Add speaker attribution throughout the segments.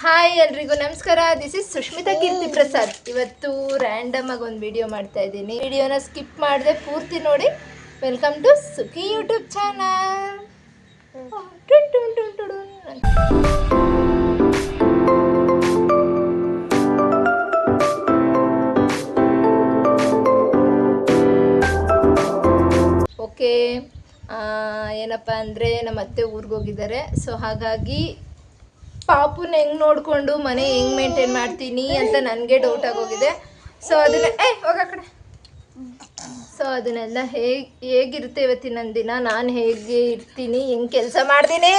Speaker 1: Hi ಎಲ್ರಿಗೂ ನಮಸ್ಕಾರ. This is Sushmita Keerthi Prasad. ಇವತ್ತು ರ್ಯಾಂಡಮ್ ಆಗಿ ಒಂದು ವಿಡಿಯೋ ಮಾಡ್ತಾ ಇದ್ದೀನಿ. ವಿಡಿಯೋನ ಸ್ಕಿಪ್ ಮಾಡಿದೆ ಪೂರ್ತಿ ನೋಡಿ. Welcome to Sukhi YouTube channel okay ಏನಪ್ಪ ಅಂದರೆ ನಮ್ಮ ಅತ್ತೆ ಊರಿಗೆ ಹೋಗಿದ್ದಾರೆ. ಸೊ ಹಾಗಾಗಿ ಪಾಪುನ ಹೆಂಗ್ ನೋಡಿಕೊಂಡು ಮನೆ ಹೆಂಗ್ ಮೇಂಟೈನ್ ಮಾಡ್ತೀನಿ ಅಂತ ನನಗೆ ಡೌಟ್ ಆಗೋಗಿದೆ. ಸೊ ಅದನ್ನ ಏ, ಹೋಗ ಕಡೆ. ಸೊ ಅದನ್ನೆಲ್ಲ ಹೇಗ್ ಹೇಗಿರುತ್ತೆ ಇವತ್ತಿನ ದಿನ? ನಾನು ಹೇಗೆ ಇರ್ತೀನಿ? ಹೆಂಗ್ ಕೆಲಸ ಮಾಡ್ತೀನಿ?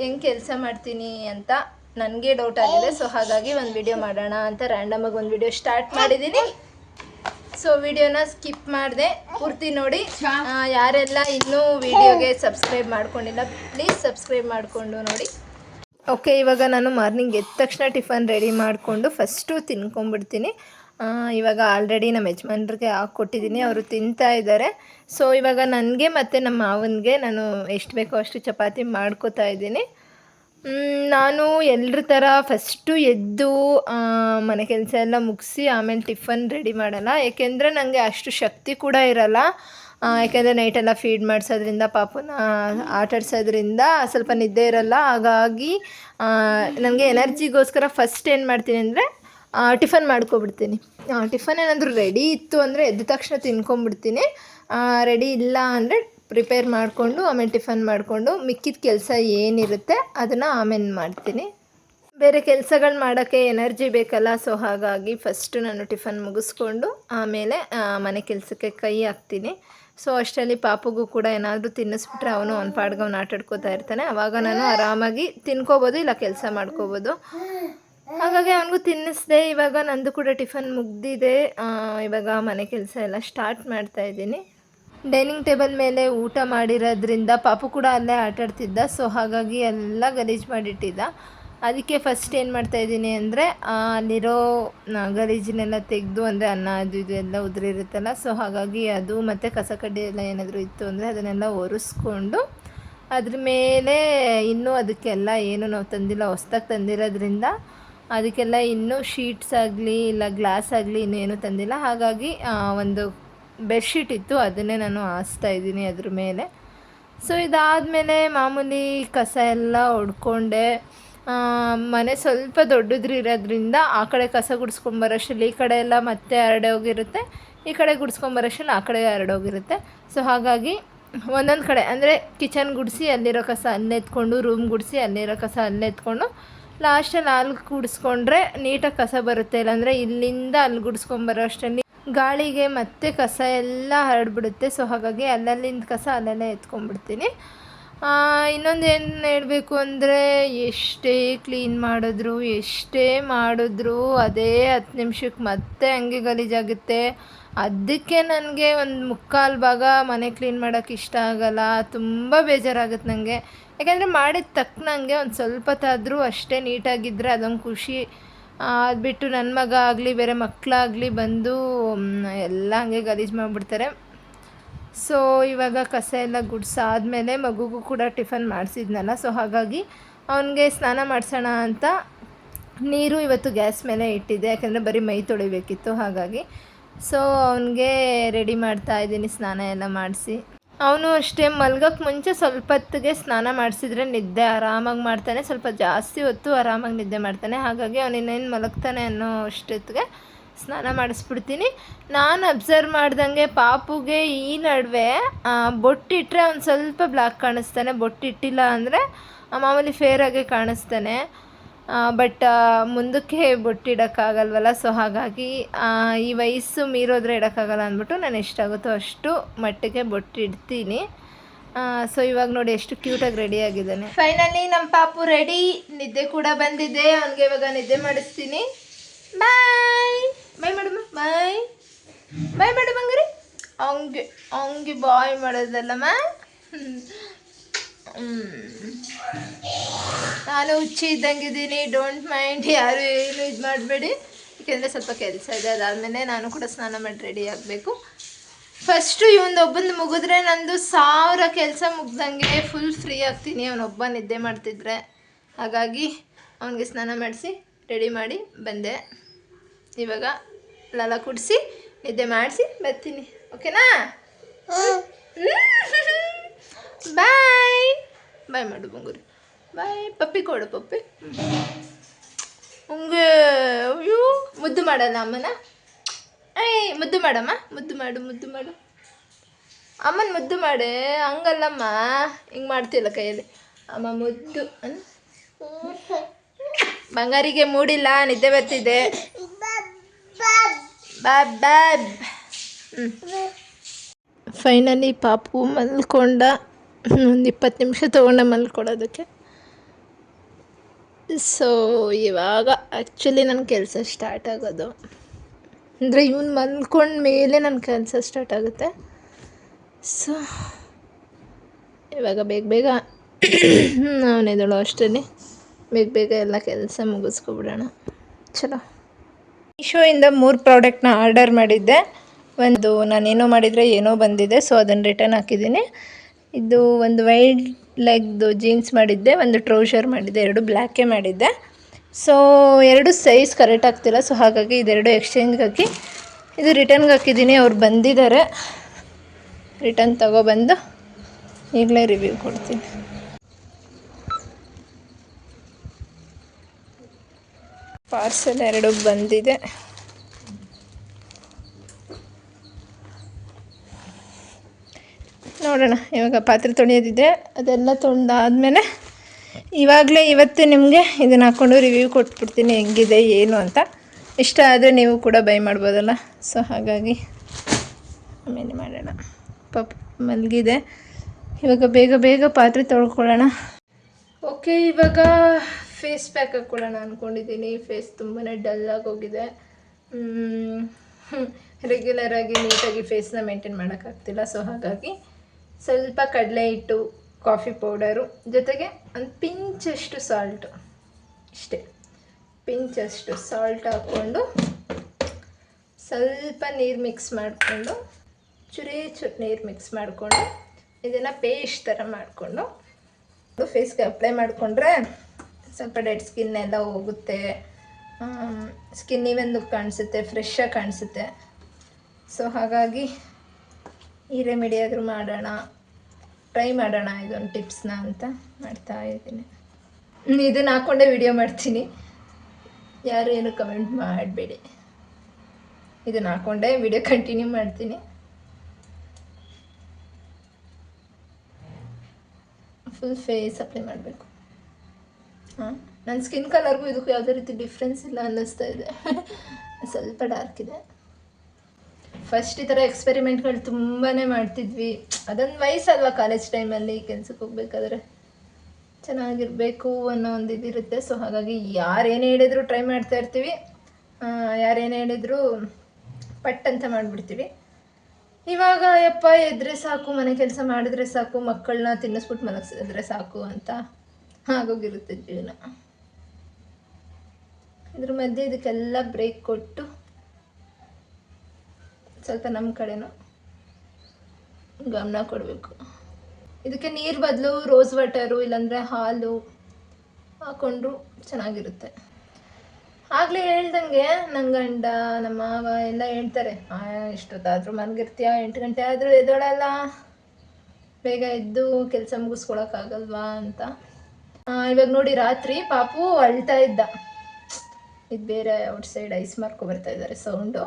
Speaker 1: ಹೆಂಗ್ ಕೆಲಸ ಮಾಡ್ತೀನಿ ಅಂತ ನನಗೆ ಡೌಟ್ ಆಗಿದೆ. ಸೊ ಹಾಗಾಗಿ ಒಂದು ವಿಡಿಯೋ ಮಾಡೋಣ ಅಂತ ರ್ಯಾಂಡಮಾಗಿ ಒಂದು ವಿಡಿಯೋ ಸ್ಟಾರ್ಟ್ ಮಾಡಿದ್ದೀನಿ ಸೊ ವಿಡಿಯೋನ ಸ್ಕಿಪ್ ಮಾಡಿದೆ. ಪೂರ್ತಿ ನೋಡಿ. ಯಾರೆಲ್ಲ ಇನ್ನೂ ವಿಡಿಯೋಗೆ ಸಬ್ಸ್ಕ್ರೈಬ್ ಮಾಡ್ಕೊಂಡಿಲ್ಲ ಪ್ಲೀಸ್ ಸಬ್ಸ್ಕ್ರೈಬ್ ಮಾಡಿಕೊಂಡು ನೋಡಿ. ಓಕೆ ಇವಾಗ ನಾನು ಮಾರ್ನಿಂಗ್ ಎದ್ದ ತಕ್ಷಣ ಟಿಫನ್ ರೆಡಿ ಮಾಡಿಕೊಂಡು ಫಸ್ಟು ತಿನ್ಕೊಂಬಿಡ್ತೀನಿ ಆ, ಇವಾಗ ಆಲ್ರೆಡಿ ನಮ್ಮ ಯಜಮಾನ್ರಿಗೆ ಹಾಕ್ಕೊಟ್ಟಿದ್ದೀನಿ ಅವರು ತಿಂತಾ ಇದ್ದಾರೆ. ಸೊ ಇವಾಗ ನನಗೆ ಮತ್ತು ನಮ್ಮ ಮಾವನಿಗೆ ನಾನು ಎಷ್ಟು ಬೇಕೋ ಅಷ್ಟು ಚಪಾತಿ ಮಾಡ್ಕೋತಾ ಇದ್ದೀನಿ. ನಾನು ಎಲ್ಲರ ಥರ ಫಸ್ಟು ಎದ್ದು ಮನೆ ಕೆಲಸ ಎಲ್ಲ ಮುಗಿಸಿ, ಆಮೇಲೆ ಟಿಫನ್ ರೆಡಿ ಮಾಡಲ್ಲ. ಏಕೆಂದರೆ ನನಗೆ ಅಷ್ಟು ಶಕ್ತಿ ಕೂಡ ಇರಲ್ಲ. ಯಾಕೆಂದರೆ ನೈಟೆಲ್ಲ ಫೀಡ್ ಮಾಡಿಸೋದ್ರಿಂದ, ಪಾಪುನ ಆಟಾಡ್ಸೋದ್ರಿಂದ ಸ್ವಲ್ಪ ನಿದ್ದೆ ಇರಲ್ಲ. ಹಾಗಾಗಿ ನನಗೆ ಎನರ್ಜಿಗೋಸ್ಕರ ಫಸ್ಟ್ ಏನು ಮಾಡ್ತೀನಿ ಅಂದರೆ ಟಿಫನ್ ಮಾಡ್ಕೊಬಿಡ್ತೀನಿ. ಟಿಫನ್ ಏನಾದರೂ ರೆಡಿ ಇತ್ತು ಅಂದರೆ ಎದ್ದ ತಕ್ಷಣ ತಿನ್ಕೊಂಬಿಡ್ತೀನಿ. ರೆಡಿ ಇಲ್ಲ ಅಂದರೆ ಪ್ರಿಪೇರ್ ಮಾಡಿಕೊಂಡು, ಆಮೇಲೆ ಟಿಫನ್ ಮಾಡಿಕೊಂಡು, ಮಿಕ್ಕಿದ ಕೆಲಸ ಏನಿರುತ್ತೆ ಅದನ್ನು ಆಮೇಲೆ ಮಾಡ್ತೀನಿ. ಬೇರೆ ಕೆಲಸಗಳು ಮಾಡೋಕ್ಕೆ ಎನರ್ಜಿ ಬೇಕಲ್ಲ, ಸೊ ಹಾಗಾಗಿ ಫಸ್ಟು ನಾನು ಟಿಫನ್ ಮುಗಿಸ್ಕೊಂಡು, ಆಮೇಲೆ ಮನೆ ಕೆಲಸಕ್ಕೆ ಕೈ ಹಾಕ್ತೀನಿ. ಸೊ ಅಷ್ಟರಲ್ಲಿ ಪಾಪುಗೂ ಕೂಡ ಏನಾದರೂ ತಿನ್ನಿಸ್ಬಿಟ್ರೆ ಅವನು ಒಂದು ಪಾಡ್ಗೆ ಅವ್ನು ಆಟಾಡ್ಕೋತಾ ಇರ್ತಾನೆ. ಆವಾಗ ನಾನು ಆರಾಮಾಗಿ ತಿನ್ಕೋಬೋದು, ಇಲ್ಲ ಕೆಲಸ ಮಾಡ್ಕೋಬೋದು. ಹಾಗಾಗಿ ಅವನಿಗೂ ತಿನ್ನಿಸ್ದೆ. ಇವಾಗ ನಂದು ಕೂಡ ಟಿಫನ್ ಮುಗ್ದಿದೆ. ಇವಾಗ ಮನೆ ಕೆಲಸ ಎಲ್ಲ ಸ್ಟಾರ್ಟ್ ಮಾಡ್ತಾ ಇದ್ದೀನಿ. ಡೈನಿಂಗ್ ಟೇಬಲ್ ಮೇಲೆ ಊಟ ಮಾಡಿರೋದ್ರಿಂದ ಪಾಪು ಕೂಡ ಅಲ್ಲೇ ಆಟಾಡ್ತಿದ್ದ ಸೊ ಹಾಗಾಗಿ ಎಲ್ಲ ಗಲೀಜು ಮಾಡಿಟ್ಟಿದ್ದ. ಅದಕ್ಕೆ ಫಸ್ಟ್ ಏನು ಮಾಡ್ತಾಯಿದ್ದೀನಿ ಅಂದರೆ ಅಲ್ಲಿರೋ ಗಲೀಜಿನೆಲ್ಲ ತೆಗೆದು ಅಂದರೆ ಅನ್ನ, ಅದು ಇದು ಎಲ್ಲ ಉದುರಿರುತ್ತಲ್ಲ ಸೊ ಹಾಗಾಗಿ ಅದು ಮತ್ತು ಕಸ ಕಡ್ಡಿ ಎಲ್ಲ ಏನಾದರೂ ಇತ್ತು ಅಂದರೆ ಅದನ್ನೆಲ್ಲ ಒರೆಸ್ಕೊಂಡು, ಅದ್ರ ಮೇಲೆ ಇನ್ನೂ ಅದಕ್ಕೆಲ್ಲ ಏನು ನಾವು ತಂದಿಲ್ಲ, ಹೊಸ್ದಾಗಿ ತಂದಿರೋದ್ರಿಂದ ಅದಕ್ಕೆಲ್ಲ ಇನ್ನೂ ಶೀಟ್ಸ್ ಆಗಲಿ, ಇಲ್ಲ ಗ್ಲಾಸ್ ಆಗಲಿ ಇನ್ನೂ ಏನೂ ತಂದಿಲ್ಲ. ಹಾಗಾಗಿ ಒಂದು ಬೆಡ್ಶೀಟ್ ಇತ್ತು, ಅದನ್ನೇ ನಾನು ಹಾಸ್ತಾ ಇದ್ದೀನಿ ಅದ್ರ ಮೇಲೆ. ಸೊ ಇದಾದಮೇಲೆ ಮಾಮೂಲಿ ಕಸ ಎಲ್ಲ ಹೊಡ್ಕೊಂಡೆ ಮನೆ ಸ್ವಲ್ಪ ದೊಡ್ಡದ್ರು ಇರೋದ್ರಿಂದ ಆ ಕಡೆ ಕಸ ಗುಡಿಸ್ಕೊಂಬರೋಷ್ಟರಲ್ಲಿ ಈ ಕಡೆ ಎಲ್ಲ ಮತ್ತೆ ಹರಡೋಗಿರುತ್ತೆ ಈ ಕಡೆ ಗುಡಿಸ್ಕೊಂಬರೋಷ್ಟರಲ್ಲಿ ಆ ಕಡೆ ಹರಡೋಗಿರುತ್ತೆ ಸೊ ಹಾಗಾಗಿ ಒಂದೊಂದು ಕಡೆ, ಅಂದರೆ ಕಿಚನ್ ಗುಡಿಸಿ, ಅಲ್ಲಿರೋ ಕಸ ಅಲ್ಲೆತ್ಕೊಂಡು ರೂಮ್ ಗುಡಿಸಿ, ಅಲ್ಲಿರೋ ಕಸ ಅಲ್ಲೆತ್ಕೊಂಡು ಲಾಸ್ಟಲ್ಲಿ ಅಲ್ಲಿ ಗುಡಿಸ್ಕೊಂಡ್ರೆ ನೀಟಾಗಿ ಕಸ ಬರುತ್ತೆ. ಇಲ್ಲಾಂದರೆ ಇಲ್ಲಿಂದ ಅಲ್ಲಿ ಗುಡಿಸ್ಕೊಂಬರೋ ಅಷ್ಟರಲ್ಲಿ ಗಾಳಿಗೆ ಮತ್ತೆ ಕಸ ಎಲ್ಲ ಹರಡ್ಬಿಡುತ್ತೆ. ಸೊ ಹಾಗಾಗಿ ಅಲ್ಲಲ್ಲಿಂದ ಕಸ ಅಲ್ಲಲ್ಲೇ ಎತ್ಕೊಂಡ್ಬಿಡ್ತೀನಿ. ಇನ್ನೊಂದು ಏನು ಹೇಳಬೇಕು ಅಂದರೆ, ಎಷ್ಟೇ ಕ್ಲೀನ್ ಮಾಡಿದ್ರು, ಎಷ್ಟೇ ಮಾಡಿದ್ರು, ಅದೇ ಹತ್ತು ನಿಮಿಷಕ್ಕೆ ಮತ್ತೆ ಹಂಗೆ ಗಲೀಜಾಗುತ್ತೆ. ಅದಕ್ಕೆ ನನಗೆ ಒಂದು ಮುಕ್ಕಾಲು ಭಾಗ ಮನೆ ಕ್ಲೀನ್ ಮಾಡೋಕ್ಕೆ ಇಷ್ಟ ಆಗಲ್ಲ. ತುಂಬ ಬೇಜಾರಾಗುತ್ತೆ ನನಗೆ ಯಾಕೆಂದರೆ ಮಾಡಿದ ತಕ್ಕನಂಗೆ ಒಂದು ಸ್ವಲ್ಪ ತಾದರೂ ಅಷ್ಟೇ ನೀಟಾಗಿದ್ದರೆ ಅದೊಂದು ಖುಷಿ ಅದು ಬಿಟ್ಟು ನನ್ನ ಮಗ ಆಗಲಿ, ಬೇರೆ ಮಕ್ಕಳಾಗಲಿ ಬಂದು ಎಲ್ಲ ಹಂಗೆ ಗಲೀಜು ಮಾಡಿಬಿಡ್ತಾರೆ. ಸೊ ಇವಾಗ ಕಸ ಎಲ್ಲ ಗುಡ್ಸಾದ್ಮೇಲೆ ಮಗುಗೂ ಕೂಡ ಟಿಫನ್ ಮಾಡಿಸಿದ್ನಲ್ಲ ಸೊ ಹಾಗಾಗಿ ಅವನಿಗೆ ಸ್ನಾನ ಮಾಡಿಸೋಣ ಅಂತ ನೀರು ಇವತ್ತು ಗ್ಯಾಸ್ ಮೇಲೆ ಇಟ್ಟಿದ್ದೆ, ಯಾಕಂದರೆ ಬರೀ ಮೈ ತೊಳಿಬೇಕಿತ್ತು, ಹಾಗಾಗಿ. ಸೊ ಅವನಿಗೆ ರೆಡಿ ಮಾಡ್ತಾ ಇದ್ದೀನಿ, ಸ್ನಾನ ಎಲ್ಲ ಮಾಡಿಸಿ. ಅವನು ಅಷ್ಟೇ ಮಲ್ಗೋಕ್ಕೆ ಮುಂಚೆ ಸ್ವಲ್ಪ ಹೊತ್ತಿಗೆ ಸ್ನಾನ ಮಾಡಿಸಿದ್ರೆ ನಿದ್ದೆ ಆರಾಮಾಗಿ ಮಾಡ್ತಾನೆ, ಸ್ವಲ್ಪ ಜಾಸ್ತಿ ಹೊತ್ತು ಆರಾಮಾಗಿ ನಿದ್ದೆ ಮಾಡ್ತಾನೆ. ಹಾಗಾಗಿ ಅವನು ಇನ್ನೇನು ಮಲಗ್ತಾನೆ ಅನ್ನೋ ಅಷ್ಟೊತ್ತಿಗೆ ಸ್ನಾನ ಮಾಡಿಸ್ಬಿಡ್ತೀನಿ. ನಾನು ಅಬ್ಸರ್ವ್ ಮಾಡ್ದಂಗೆ ಪಾಪುಗೆ ಈ ನಡುವೆ ಬೊಟ್ಟಿಟ್ಟರೆ ಒಂದು ಸ್ವಲ್ಪ ಬ್ಲ್ಯಾಕ್ ಕಾಣಿಸ್ತಾನೆ. ಬೊಟ್ಟಿಟ್ಟಿಲ್ಲ ಅಂದರೆ ಮಾಮೂಲಿ ಫೇರಾಗೆ ಕಾಣಿಸ್ತಾನೆ. ಬಟ್ ಮುಂದಕ್ಕೆ ಬೊಟ್ಟಿಡೋಕ್ಕಾಗಲ್ವಲ್ಲ? ಸೊ ಹಾಗಾಗಿ ಈ ವಯಸ್ಸು ಮೀರೋದ್ರೆ ಇಡೋಕ್ಕಾಗಲ್ಲ ಅಂದ್ಬಿಟ್ಟು ನಾನು ಎಷ್ಟಾಗುತ್ತೋ ಅಷ್ಟು ಮಟ್ಟಿಗೆ ಬೊಟ್ಟಿಡ್ತೀನಿ. ಸೊ ಇವಾಗ ನೋಡಿ ಎಷ್ಟು ಕ್ಯೂಟಾಗಿ ರೆಡಿ ಆಗಿದ್ದಾನೆ. ಫೈನಲಿ ನಮ್ಮ ಪಾಪು ರೆಡಿ ನಿದ್ದೆ ಕೂಡ ಬಂದಿದೆ. ಅವನಿಗೆ ಇವಾಗ ನಿದ್ದೆ ಮಾಡಿಸ್ತೀನಿ. ಬಾಯ್ bye madam bye bye madam ಹಂಗ್ರಿ ಹಂಗೆ ಹಂಗೆ ಬಾಯ್ ಮಾಡೋದಲ್ಲಮ್ಮ ನಾನು ಹುಚ್ಚಿ ಇದ್ದಂಗೆ ಇದ್ದೀನಿ. ಡೋಂಟ್ ಮೈಂಡ್ ಯಾರು ಏನು ಇದು ಮಾಡಬೇಡಿ. ಏಕೆಂದರೆ ಸ್ವಲ್ಪ ಕೆಲಸ ಇದೆ. ಅದಾದಮೇಲೆ ನಾನು ಕೂಡ ಸ್ನಾನ ಮಾಡಿ ರೆಡಿ ಆಗಬೇಕು. ಫಸ್ಟು ಇವನೊಬ್ಬಂದು ಮುಗಿದ್ರೆ ನಂದು ಸಾವಿರ ಕೆಲಸ ಮುಗ್ದಂಗೆ ಫುಲ್ ಫ್ರೀ ಆಗ್ತೀನಿ. ಅವನೊಬ್ಬ ನಿದ್ದೆ ಮಾಡ್ತಿದ್ರೆ. ಹಾಗಾಗಿ ಅವನಿಗೆ ಸ್ನಾನ ಮಾಡಿಸಿ ರೆಡಿ ಮಾಡಿ ಬಂದೆ. ಇವಾಗ ಲಲ ಕುಡಿಸಿ, ನಿದ್ದೆ ಮಾಡಿಸಿ ಬರ್ತೀನಿ. ಓಕೆನಾ ಬಾಯ್ ಮಾಡು ಬಂಗುರಿ. ಬಾಯ್, ಪಪ್ಪಿ ಕೊಡು ಪಪ್ಪಿ. ಹಂಗೆ ಅಯ್ಯೋ, ಮುದ್ದು ಮಾಡೋಣ ಅಮ್ಮನ. ಏಯ್, ಮುದ್ದು ಮಾಡಮ್ಮ. ಮುದ್ದು ಮಾಡು ಮುದ್ದು ಮಾಡು. ಅಮ್ಮನ ಮುದ್ದು ಮಾಡೆ. ಹಂಗಲ್ಲಮ್ಮ. ಹಿಂಗೆ ಮಾಡ್ತಿಲ್ಲ ಕೈಯಲ್ಲಿ. ಅಮ್ಮ ಮುದ್ದು ಬಂಗಾರಿಗೆ ಮೂಡಿಲ್ಲ, ನಿದ್ದೆ ಬರ್ತಿದೆ. ಬಾಬ್ ಫೈನಲಿ ಪಾಪು ಮಲ್ಕೊಂಡ. ಒಂದು ಇಪ್ಪತ್ತು ನಿಮಿಷ ತೊಗೊಂಡೆ ಮಲ್ಕೊಡೋದಕ್ಕೆ ಸೊ ಇವಾಗ ಆ್ಯಕ್ಚುಲಿ ನನ್ನ ಕೆಲಸ ಸ್ಟಾರ್ಟ್ ಆಗೋದು. ಅಂದರೆ ಇವನು ಮಲ್ಕೊಂಡ ಮೇಲೆ ನನ್ನ ಕೆಲಸ ಸ್ಟಾರ್ಟ್ ಆಗುತ್ತೆ. ಸೊ ಇವಾಗ ಬೇಗ ಬೇಗ ಅವನೆದಳು ಅಷ್ಟೇ ಬೇಗ ಬೇಗ ಎಲ್ಲ ಕೆಲಸ ಮುಗಿಸ್ಕೊಬಿಡೋಣ. ಚಲೋ. ಮೀಶೋಯಿಂದ ಮೂರು ಪ್ರಾಡಕ್ಟ್ನ ಆರ್ಡರ್ ಮಾಡಿದ್ದೆ. ಒಂದು ನಾನೇನೋ ಮಾಡಿದರೆ ಏನೋ ಬಂದಿದೆ ಸೊ ಅದನ್ನು ರಿಟರ್ನ್ ಹಾಕಿದ್ದೀನಿ. ಇದು ಒಂದು ವೈಡ್ ಲೆಗ್ದು ಜೀನ್ಸ್ ಮಾಡಿದ್ದೆ, ಒಂದು ಟ್ರೌಸರ್ ಮಾಡಿದ್ದೆ, ಎರಡು ಬ್ಲ್ಯಾಕೇ ಮಾಡಿದ್ದೆ. ಸೊ ಎರಡು ಸೈಜ್ ಕರೆಕ್ಟ್ ಆಗ್ತಿಲ್ಲ ಸೊ ಹಾಗಾಗಿ ಇದೆರಡು ಎಕ್ಸ್ಚೇಂಜ್ಗೆ ಹಾಕಿ, ಇದು ರಿಟರ್ನ್ಗೆ ಹಾಕಿದ್ದೀನಿ. ಅವ್ರು ಬಂದಿದ್ದಾರೆ. ರಿಟರ್ನ್ ತಗೊಬಂದು ಈಗಲೇ ರಿವ್ಯೂ ಕೊಡ್ತೀನಿ. ಪಾರ್ಸೆಲ್ ಎರಡು ಬಂದಿದೆ. ನೋಡೋಣ. ಇವಾಗ ಪಾತ್ರೆ ತೊಳೆಯೋದಿದೆ. ಅದೆಲ್ಲ ತೊಳೆದಾದ್ಮೇಲೆ ಇವಾಗಲೇ ಇವತ್ತು ನಿಮಗೆ ಇದನ್ನು ಹಾಕ್ಕೊಂಡು ರಿವ್ಯೂ ಕೊಟ್ಬಿಡ್ತೀನಿ. ಹೆಂಗಿದೆ, ಏನು ಅಂತ. ಇಷ್ಟ ಆದರೆ ನೀವು ಕೂಡ ಬೈ ಮಾಡ್ಬೋದಲ್ಲ. ಸೊ ಹಾಗಾಗಿ ಆಮೇಲೆ ಮಾಡೋಣ. ಪಾಪ, ಮಲಗಿದೆ. ಇವಾಗ ಬೇಗ ಬೇಗ ಪಾತ್ರೆ ತೊಳ್ಕೊಳ್ಳೋಣ. ಓಕೆ ಇವಾಗ ಫೇಸ್ ಪ್ಯಾಕ್ ಹಾಕ್ಕೊಳ್ಳೋಣ ಅಂದ್ಕೊಂಡಿದ್ದೀನಿ ಫೇಸ್ ತುಂಬಾ ಡಲ್ಲಾಗಿ ಹೋಗಿದೆ. ರೆಗ್ಯುಲರಾಗಿ ನೀಟಾಗಿ ಫೇಸ್ನ ಮೇಂಟೈನ್ ಮಾಡೋಕ್ಕಾಗ್ತಿಲ್ಲ. ಸೊ ಹಾಗಾಗಿ ಸ್ವಲ್ಪ ಕಡಲೆ ಹಿಟ್ಟು ಕಾಫಿ ಪೌಡರು ಜೊತೆಗೆ ಒಂದು ಪಿಂಚಷ್ಟು ಸಾಲ್ಟು ಇಷ್ಟೇ. ಪಿಂಚಷ್ಟು ಸಾಲ್ಟ್ ಹಾಕ್ಕೊಂಡು ಸ್ವಲ್ಪ ನೀರು ಮಿಕ್ಸ್ ಮಾಡಿಕೊಂಡು, ಚುರಿ ಚುರಿ ನೀರು ಮಿಕ್ಸ್ ಮಾಡಿಕೊಂಡು, ಇದನ್ನು ಪೇಸ್ಟ್ ಥರ ಮಾಡಿಕೊಂಡು ಫೇಸ್ಗೆ ಅಪ್ಲೈ ಮಾಡಿಕೊಂಡ್ರೆ ಸ್ವಲ್ಪ ಡೆಡ್ ಸ್ಕಿನ್ ಎಲ್ಲ ಹೋಗುತ್ತೆ. ಸ್ಕಿನ್ ಇವೆಂದು ಕಾಣಿಸುತ್ತೆ ಫ್ರೆಶ್ ಆಗಿ ಕಾಣಿಸುತ್ತೆ. ಸೊ ಹಾಗಾಗಿ ಈ ರೆಮಿಡಿ ಆದರೂ ಮಾಡೋಣ. ಟ್ರೈ ಮಾಡೋಣ ಇದೊಂದು ಟಿಪ್ಸ್ನ ಅಂತ ಮಾಡ್ತಾ ಇದ್ದೀನಿ. ಇದನ್ನು ಹಾಕ್ಕೊಂಡೇ ವಿಡಿಯೋ ಮಾಡ್ತೀನಿ. ಯಾರು ಏನು ಕಮೆಂಟ್ ಮಾಡಬೇಡಿ. ಇದನ್ನು ಹಾಕ್ಕೊಂಡೇ ವಿಡಿಯೋ ಕಂಟಿನ್ಯೂ ಮಾಡ್ತೀನಿ. ಫುಲ್ ಫೇಸ್ ಅಪ್ಲೈ ಮಾಡಬೇಕು. ಹಾಂ ನನ್ನ ಸ್ಕಿನ್ ಕಲರ್ಗೂ ಇದಕ್ಕೂ ಯಾವುದೇ ರೀತಿ ಡಿಫ್ರೆನ್ಸ್ ಇಲ್ಲ ಅನ್ನಿಸ್ತಾ ಇದೆ. ಸ್ವಲ್ಪ ಡಾರ್ಕ್ ಇದೆ. ಫಸ್ಟ್ ಈ ಥರ ಎಕ್ಸ್ಪೆರಿಮೆಂಟ್ಗಳು ತುಂಬಾ ಮಾಡ್ತಿದ್ವಿ. ಅದೊಂದು ವಯಸ್ಸಲ್ವಾ ಕಾಲೇಜ್ ಟೈಮಲ್ಲಿ ಕೆಲ್ಸಕ್ಕೆ ಹೋಗ್ಬೇಕಾದ್ರೆ? ಚೆನ್ನಾಗಿರಬೇಕು ಅನ್ನೋ ಒಂದು ಇದಿರುತ್ತೆ ಸೊ ಹಾಗಾಗಿ ಯಾರೇನು ಹೇಳಿದ್ರು ಟ್ರೈ ಮಾಡ್ತಾ ಇರ್ತೀವಿ. ಯಾರೇನು ಹೇಳಿದ್ರು ಪಟ್ ಅಂತ ಮಾಡಿಬಿಡ್ತೀವಿ. ಇವಾಗ, ಯಪ್ಪ, ಎದ್ರೆ ಸಾಕು, ಮನೆ ಕೆಲಸ ಮಾಡಿದ್ರೆ ಸಾಕು ಮಕ್ಕಳನ್ನ ತಿನ್ನಿಸ್ಬಿಟ್ಟು ಮಲಗಿಸಿದ್ರೆ ಸಾಕು ಅಂತ ಆಗೋಗಿರುತ್ತೆ ಜೀವನ. ಇದ್ರ ಮಧ್ಯೆ ಇದಕ್ಕೆಲ್ಲ ಬ್ರೇಕ್ ಕೊಟ್ಟು ಸ್ವಲ್ಪ ನಮ್ಮ ಕಡೆನೂ ಗಮನ ಕೊಡಬೇಕು. ಇದಕ್ಕೆ ನೀರು ಬದಲು ರೋಸ್ ವಾಟರು ಇಲ್ಲಾಂದರೆ ಹಾಲು ಹಾಕೊಂಡ್ರು ಚೆನ್ನಾಗಿರುತ್ತೆ. ಆಗಲೇ ಹೇಳ್ದಂಗೆ ನನ್ನ ಗಂಡ ನಮ್ಮ ಮಾವ ಎಲ್ಲ ಹೇಳ್ತಾರೆ ಇಷ್ಟೊತ್ತಾದರೂ ಮನಗಿರ್ತೀಯ ಎಂಟು ಗಂಟೆ ಆದರೂ ಎದ್ದೋಳಲ್ಲ, ಬೇಗ ಎದ್ದು ಕೆಲಸ ಮುಗಿಸ್ಕೊಳಕ್ಕಾಗಲ್ವಾ ಅಂತ. ಇವಾಗ ನೋಡಿ ರಾತ್ರಿ ಪಾಪು ಅಳ್ತಾ ಇದ್ದ. ಇದು ಬೇರೆ ಔಟ್ ಸೈಡ್ ಐಸ್ ಮಾರ್ಕೊ ಬರ್ತಾ ಇದ್ದಾರೆ ಸೌಂಡು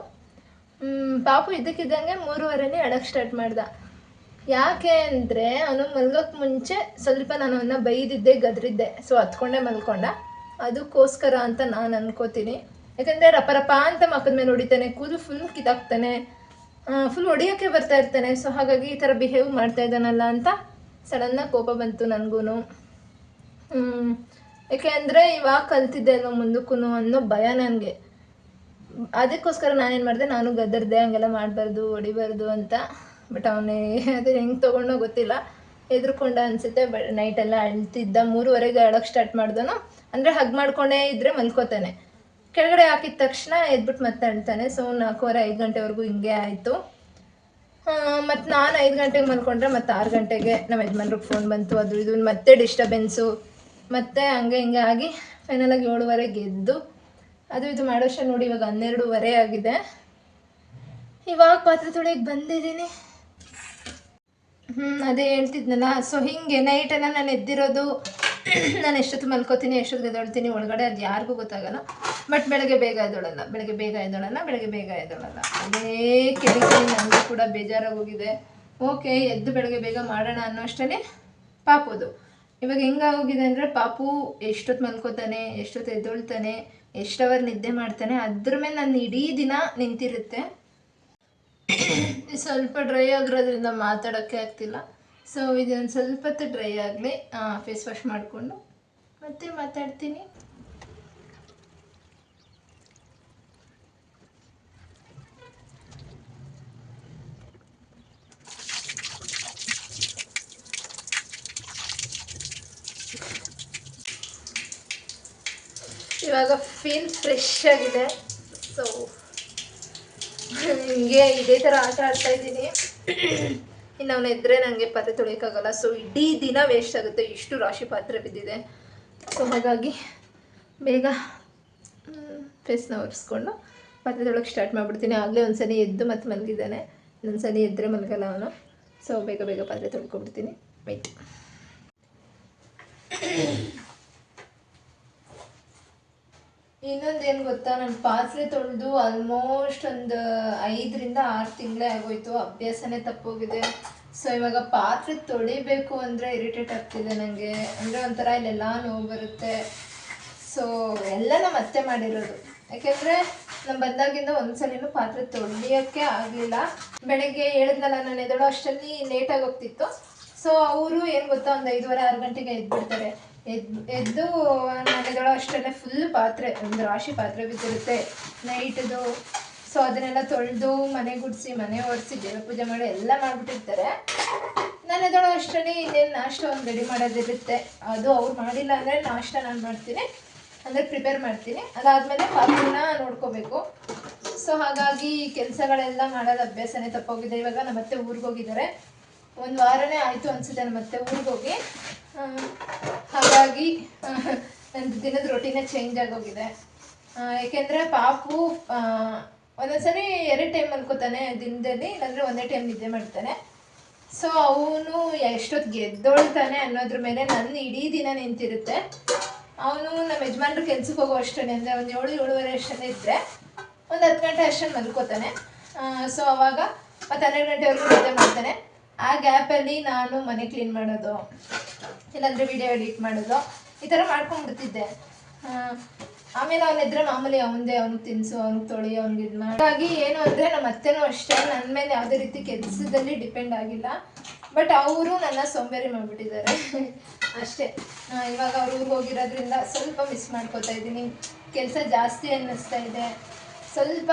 Speaker 1: ಪಾಪು ಇದ್ದಕ್ಕಿದ್ದಂಗೆ ಮೂರುವರೆನೇ ಅಳಕ್ಕೆ ಸ್ಟಾರ್ಟ್ ಮಾಡ್ದ. ಯಾಕೆ ಅಂದರೆ ಅವನು ಮಲ್ಗೋಕ್ಕೆ ಮುಂಚೆ ಸ್ವಲ್ಪ ನಾನು ಅವನ್ನ ಬೈದಿದ್ದೆ ಗದ್ರಿದ್ದೆ ಸೊ ಹತ್ಕೊಂಡೆ ಮಲ್ಕೊಂಡ. ಅದಕ್ಕೋಸ್ಕರ ಅಂತ ನಾನು ಅನ್ಕೋತೀನಿ. ಯಾಕಂದರೆ ರಪ ರಪ ಅಂತ ಮಕ್ಕದ ಮೇಲೆ ಹೊಡಿತಾನೆ, ಕೂದಲು ಫುಲ್ ಕಿತ್ತಾಕ್ತಾನೆ ಫುಲ್ ಹೊಡಿಯೋಕ್ಕೆ ಬರ್ತಾ ಇರ್ತಾನೆ. ಸೊ ಹಾಗಾಗಿ ಈ ಥರ ಬಿಹೇವ್ ಮಾಡ್ತಾ ಇದ್ದಾನಲ್ಲ ಅಂತ ಸಡನ್ನಾಗಿ ಕೋಪ ಬಂತು ನನಗೂ ಯಾಕೆ ಅಂದರೆ ಇವಾಗ ಕಲ್ತಿದ್ದೆ ಅಲ್ವ ಮುಂದಕ್ಕೂ ಅನ್ನೋ ಭಯ ನನಗೆ. ಅದಕ್ಕೋಸ್ಕರ ನಾನೇನು ಮಾಡಿದೆ, ನಾನು ಗದರ್ದೆ, ಹಂಗೆಲ್ಲ ಮಾಡಬಾರ್ದು, ಹೊಡಿಬಾರ್ದು ಅಂತ ಬಟ್ ಅವನೇ ಅದು ಹೆಂಗೆ ತೊಗೊಂಡೋ ಗೊತ್ತಿಲ್ಲ. ಹೆದ್ರಕೊಂಡ ಅನಿಸುತ್ತೆ ಬ ನೈಟೆಲ್ಲ ಅಳ್ತಿದ್ದ, ಮೂರುವರೆಗೆ ಅಳಕ್ಕೆ ಸ್ಟಾರ್ಟ್ ಮಾಡ್ದನು. ಅಂದರೆ ಹಗ್ ಮಾಡ್ಕೊಂಡೇ ಇದ್ದರೆ ಮಲ್ಕೋತಾನೆ. ಕೆಳಗಡೆ ಹಾಕಿದ ತಕ್ಷಣ ಎದ್ಬಿಟ್ಟು ಮತ್ತೆ ಅಳ್ತಾನೆ. ಸೊ ನಾಲ್ಕೂವರೆ, ಐದು ಗಂಟೆವರೆಗೂ ಹಿಂಗೆ ಆಯಿತು. ಮತ್ತು ನಾನು ಐದು ಗಂಟೆಗೆ ಮಲ್ಕೊಂಡ್ರೆ ಮತ್ತು ಆರು ಗಂಟೆಗೆ ನಮ್ಮ ಯಜಮಾನ್ರಿಗೆ ಫೋನ್ ಬಂತು, ಅದು ಇದು, ಮತ್ತೆ ಡಿಸ್ಟರ್ಬೆನ್ಸು ಮತ್ತೆ ಹಂಗೆ ಹಿಂಗೆ ಆಗಿ ಫೈನಲಾಗಿ ಏಳುವರೆಗೆ ಗೆದ್ದು ಅದು ಇದು ಮಾಡೋಷ್ಟು ನೋಡಿ ಇವಾಗ ಹನ್ನೆರಡೂವರೆ ಆಗಿದೆ. ಇವಾಗ ಪಾತ್ರೆ ತೊಳೆಗೆ ಬಂದಿದ್ದೀನಿ. ಹ್ಞೂ ಅದೇ ಹೇಳ್ತಿದ್ನಲ್ಲ. ಸೊ ಹಿಂಗೆ ನೈಟೆಲ್ಲ ನಾನು ಎದ್ದಿರೋದು, ನಾನು ಎಷ್ಟೊತ್ತು ಮಲ್ಕೋತೀನಿ ಎಷ್ಟೊತ್ತು ಎದ್ದೊಳ್ತೀನಿ ಒಳಗಡೆ ಅದು ಯಾರಿಗೂ ಗೊತ್ತಾಗಲ್ಲ. ಬಟ್ ಬೆಳಗ್ಗೆ ಬೇಗ ಎದ್ದೊಳಲ್ಲ. ಬೆಳಗ್ಗೆ ಬೇಗ ಎದ್ದೊಳಲ್ಲ, ಬೆಳಗ್ಗೆ ಬೇಗ ಎದ್ದೊಳಲ್ಲ. ಅದೇ ಕೆಡಿತೀನಿ ನನಗೂ ಕೂಡ ಬೇಜಾರಾಗಿ ಹೋಗಿದೆ ಓಕೆ ಎದ್ದು ಬೆಳಗ್ಗೆ ಬೇಗ ಮಾಡೋಣ ಅನ್ನೋ ಅಷ್ಟೇ ಪಾಪುದು ಇವಾಗ ಹೆಂಗಾಗೋಗಿದೆ ಅಂದರೆ ಪಾಪು ಎಷ್ಟೊತ್ತು ಮಲ್ಕೋತಾನೆ, ಎಷ್ಟೊತ್ತು ಎದ್ದೊಳ್ತಾನೆ ಎಷ್ಟು ಅವರ್ ನಿದ್ದೆ ಮಾಡ್ತಾನೆ, ಅದ್ರ ಮೇಲೆ ನನ್ನ ಇಡೀ ದಿನ ನಿಂತಿರುತ್ತೆ. ಸ್ವಲ್ಪ ಡ್ರೈ ಆಗಿರೋದ್ರಿಂದ ಮಾತಾಡೋಕ್ಕೆ ಆಗ್ತಿಲ್ಲ. ಸೊ ಇದೊಂದು ಸ್ವಲ್ಪ ಹೊತ್ತು ಡ್ರೈ ಆಗಲಿ ಫೇಸ್ ವಾಶ್ ಮಾಡಿಕೊಂಡು ಮತ್ತೆ ಮಾತಾಡ್ತೀನಿ. ಇವಾಗ ಫೀಲ್ ಫ್ರೆಶ್ ಆಗಿದೆ. ಸೊ ಹಿಂಗೆ ಇದೇ ಥರ ಆಟ ಆಡ್ತಾ ಇದ್ದೀನಿ. ಇನ್ನು ಅವನು ಎದ್ದರೆ ನನಗೆ ಪಾತ್ರೆ ತೊಳೆಯೋಕ್ಕಾಗಲ್ಲ. ಸೊ ಇಡೀ ದಿನ ವೇಸ್ಟ್ ಆಗುತ್ತೆ. ಇಷ್ಟು ರಾಶಿ ಪಾತ್ರೆ ಬಿದ್ದಿದೆ. ಸೊ ಹಾಗಾಗಿ ಬೇಗ ಫೇಸ್ನ ಒರೆಸ್ಕೊಂಡು ಪಾತ್ರೆ ತೊಳಕ್ಕೆ ಸ್ಟಾರ್ಟ್ ಮಾಡಿಬಿಡ್ತೀನಿ. ಆಗಲೇ ಒಂದ್ಸಲಿ ಎದ್ದು ಮತ್ತೆ ಮಲಗಿದ್ದಾನೆ. ಇನ್ನೊಂದ್ಸಲಿ ಎದ್ದರೆ ಮಲಗಲ್ಲ ಅವನು. ಸೊ ಬೇಗ ಬೇಗ ಪಾತ್ರೆ ತೊಳ್ಕೊಬಿಡ್ತೀನಿ ವೈಟ್ ಇನ್ನೊಂದೇನು ಗೊತ್ತಾ? ನಾನು ಪಾತ್ರೆ ತೊಳೆದು ಆಲ್ಮೋಸ್ಟ್ ಒಂದು ಐದರಿಂದ ಆರು ತಿಂಗಳೇ ಆಗೋಯ್ತು. ಅಭ್ಯಾಸನೇ ತಪ್ಪೋಗಿದೆ. ಸೊ ಇವಾಗ ಪಾತ್ರೆ ತೊಳಿಬೇಕು ಅಂದರೆ ಇರಿಟೇಟ್ ಆಗ್ತಿದೆ ನನಗೆ ಅಂದರೆ ಒಂಥರ ಇಲ್ಲೆಲ್ಲ ನೋವು ಬರುತ್ತೆ. ಸೊ ಎಲ್ಲ ನಮ್ಮ ಅತ್ತೆ ಮಾಡಿರೋದು. ಯಾಕೆಂದರೆ ನಾನು ಬಂದಾಗಿಂದ ಒಂದ್ಸಲಿನೂ ಪಾತ್ರೆ ತೊಳಿಯೋಕ್ಕೆ ಆಗಲಿಲ್ಲ. ಬೆಳಗ್ಗೆ ಹೇಳಿದ್ನಲ್ಲ, ನಾನು ಎದಳೋ ಅಷ್ಟರಲ್ಲಿ ಲೇಟಾಗಿ ಹೋಗ್ತಿತ್ತು. ಸೊ ಅವರು ಏನು ಗೊತ್ತಾ, ಒಂದು ಐದುವರೆ, ಆರು ಗಂಟೆಗೆ ಎದ್ಬಿಡ್ತಾರೆ. ಎದ್ದು ಎದ್ದು ಅಷ್ಟೇ ಎದಳೋ ಅಷ್ಟರಲ್ಲೇ ಫುಲ್ ಪಾತ್ರೆ, ಒಂದು ರಾಶಿ ಪಾತ್ರೆ ಬಿದ್ದಿರುತ್ತೆ. ನೈಟ್ದು ಸೊ ಅದನ್ನೆಲ್ಲ ತೊಳೆದು ಮನೆ ಗುಡಿಸಿ ಮನೆ ಒರೆಸಿ, ದೇವ್ರ ಪೂಜೆ ಮಾಡಿ ಎಲ್ಲ ಮಾಡಿಬಿಟ್ಟಿರ್ತಾರೆ. ನನ್ನದೊಳ ಅಷ್ಟೇ ಇನ್ನೇನು ನಾಷ್ಟ ಒಂದು ರೆಡಿ ಮಾಡೋದಿರುತ್ತೆ. ಅದು ಅವ್ರು ಮಾಡಿಲ್ಲ ಅಂದರೆ ನಾಷ್ಟ ನಾನು ಮಾಡ್ತೀನಿ, ಅಂದರೆ ಪ್ರಿಪೇರ್ ಮಾಡ್ತೀನಿ. ಅದಾದಮೇಲೆ ಪಾತ್ರೆನ ನೋಡ್ಕೋಬೇಕು. ಸೊ ಹಾಗಾಗಿ ಕೆಲಸಗಳೆಲ್ಲ ಮಾಡೋದು ಅಭ್ಯಾಸನೇ ತಪ್ಪೋಗಿದೆ. ಇವಾಗ ನಮ್ಮತ್ತೆ ಊರಿಗೆ ಹೋಗಿದ್ದಾರೆ. ಒಂದು ವಾರನೇ ಆಯಿತು ಅನಿಸುತ್ತೆ ನಮ್ಮತ್ತೆ ಊರಿಗೆ ಹೋಗಿ. ಹಾಗಾಗಿ ಒಂದು ದಿನದ ರೊಟೀನೇ ಚೇಂಜ್ ಆಗೋಗಿದೆ. ಏಕೆಂದರೆ ಪಾಪು ಒಂದೊಂದ್ಸರಿ ಎರಡು ಟೈಮ್ ಅನ್ಕೋತಾನೆ, ದಿನದಲ್ಲಿ, ಇಲ್ಲಾಂದರೆ ಒಂದೇ ಟೈಮ್ ನಿದ್ದೆ ಮಾಡ್ತಾನೆ. ಸೊ ಅವನು ಎಷ್ಟೊತ್ತು ಗೆದ್ದೊಳ್ತಾನೆ ಅನ್ನೋದ್ರ ಮೇಲೆ ನನ್ನ ಇಡೀ ದಿನ ನಿಂತಿರುತ್ತೆ. ಅವನು ನಮ್ಮ ಯಜಮಾನ್ರು ಕೆಲ್ಸಕ್ಕೆ ಹೋಗೋ ಅಷ್ಟೇ ಅಂದರೆ ಒಂದು ಏಳು, ಏಳುವರೆ ಅಷ್ಟೇ ಇದ್ದರೆ ಒಂದು ಹತ್ತು ಗಂಟೆ ಅಷ್ಟನ್ನು ಮಲ್ಕೋತಾನೆ. ಸೊ ಅವಾಗ ಮತ್ತು ಹನ್ನೆರಡು ಗಂಟೆವರೆಗೂ ನಿದ್ದೆ ಮಾಡ್ತಾನೆ. ಆ ಗ್ಯಾಪಲ್ಲಿ ನಾನು ಮನೆ ಕ್ಲೀನ್ ಮಾಡೋದು. ಇಲ್ಲಾಂದರೆ ವಿಡಿಯೋ ಎಡಿಟ್ ಮಾಡೋದು. ಈ ಥರ ಮಾಡ್ಕೊಂಡ್ಬಿಡ್ತಿದ್ದೆ. ಆಮೇಲೆ ಅವನಿದ್ರೆ ಮಾಮೂಲಿ ಅವನದೇ ಅವ್ನಿಗೆ ತಿನ್ಸು ಅವ್ನಿಗೆ ತೊಳಿ ಅವ್ನಿಗೆ ಇದು ಮಾಡಿ. ಹಾಗಾಗಿ ಏನು ಅಂದರೆ ನಮ್ಮ ಅತ್ತೆನೂ ಅಷ್ಟೇ ನನ್ನ ಮೇಲೆ ಯಾವುದೇ ರೀತಿ ಕೆಲಸದಲ್ಲಿ ಡಿಪೆಂಡ್ ಆಗಿಲ್ಲ. ಬಟ್ ಅವರು ನನ್ನ ಸೋಂಬೇರಿ ಮಾಡಿಬಿಟ್ಟಿದ್ದಾರೆ. ಅಷ್ಟೇ. ಇವಾಗ ಅವರು ಹೋಗಿರೋದ್ರಿಂದ ಸ್ವಲ್ಪ ಮಿಸ್ ಮಾಡ್ಕೋತಾ ಇದ್ದೀನಿ. ಕೆಲಸ ಜಾಸ್ತಿ ಅನ್ನಿಸ್ತಾ ಇದೆ. ಸ್ವಲ್ಪ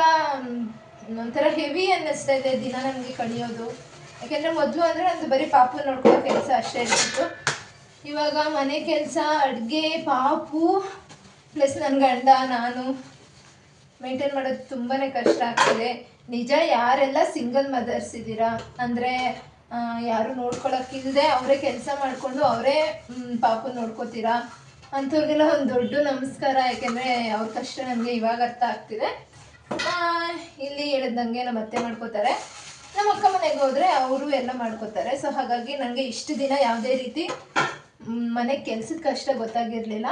Speaker 1: ಒಂಥರ ಹೆವಿ ಅನ್ನಿಸ್ತಾ ಇದೆ ದಿನ ನನಗೆ ಕಳಿಯೋದು. ಯಾಕೆಂದರೆ ಮೊದಲು ಅಂದರೆ ನಂದು ಬರೀ ಪಾಪು ನೋಡ್ಕೊಳ್ಳೋ ಕೆಲಸ ಅಷ್ಟೇ ಇರ್ತಿತ್ತು ಇವಾಗ ಮನೆ ಕೆಲಸ, ಅಡುಗೆ, ಪಾಪು ಪ್ಲಸ್ ನನ್ನ ಗಂಡ, ನಾನು. ಮೇಂಟೈನ್ ಮಾಡೋದು ತುಂಬಾ ಕಷ್ಟ ಆಗ್ತಿದೆ. ನಿಜ ಯಾರೆಲ್ಲ ಸಿಂಗಲ್ ಮದರ್ಸ್ ಇದ್ದೀರಾ? ಅಂದರೆ ಯಾರು ನೋಡ್ಕೊಳಕ್ಕಿಲ್ಲದೆ ಅವರೇ ಕೆಲಸ ಮಾಡಿಕೊಂಡು ಅವರೇ ಪಾಪು ನೋಡ್ಕೋತೀರಾ? ಅಂಥವ್ರಿಗೆಲ್ಲ ಒಂದು ದೊಡ್ಡ ನಮಸ್ಕಾರ, ಯಾಕೆಂದರೆ ಅವ್ರ ಕಷ್ಟ ನನಗೆ ಇವಾಗ ಅರ್ಥ ಆಗ್ತಿದೆ. ಇಲ್ಲಿ ಹೇಳಿದಂಗೆ ನಮ್ಮ ಅತ್ತೆ ಮಾಡ್ಕೋತಾರೆ. ನಮ್ಮ ಅಕ್ಕ ಮನೆಗೆ ಹೋದರೆ ಅವರು ಎಲ್ಲ ಮಾಡ್ಕೋತಾರೆ. ಸೊ ಹಾಗಾಗಿ ನನಗೆ ಇಷ್ಟು ದಿನ ಯಾವುದೇ ರೀತಿ ಮನೆ ಕೆಲ್ಸದ ಕಷ್ಟ ಗೊತ್ತಾಗಿರಲಿಲ್ಲ.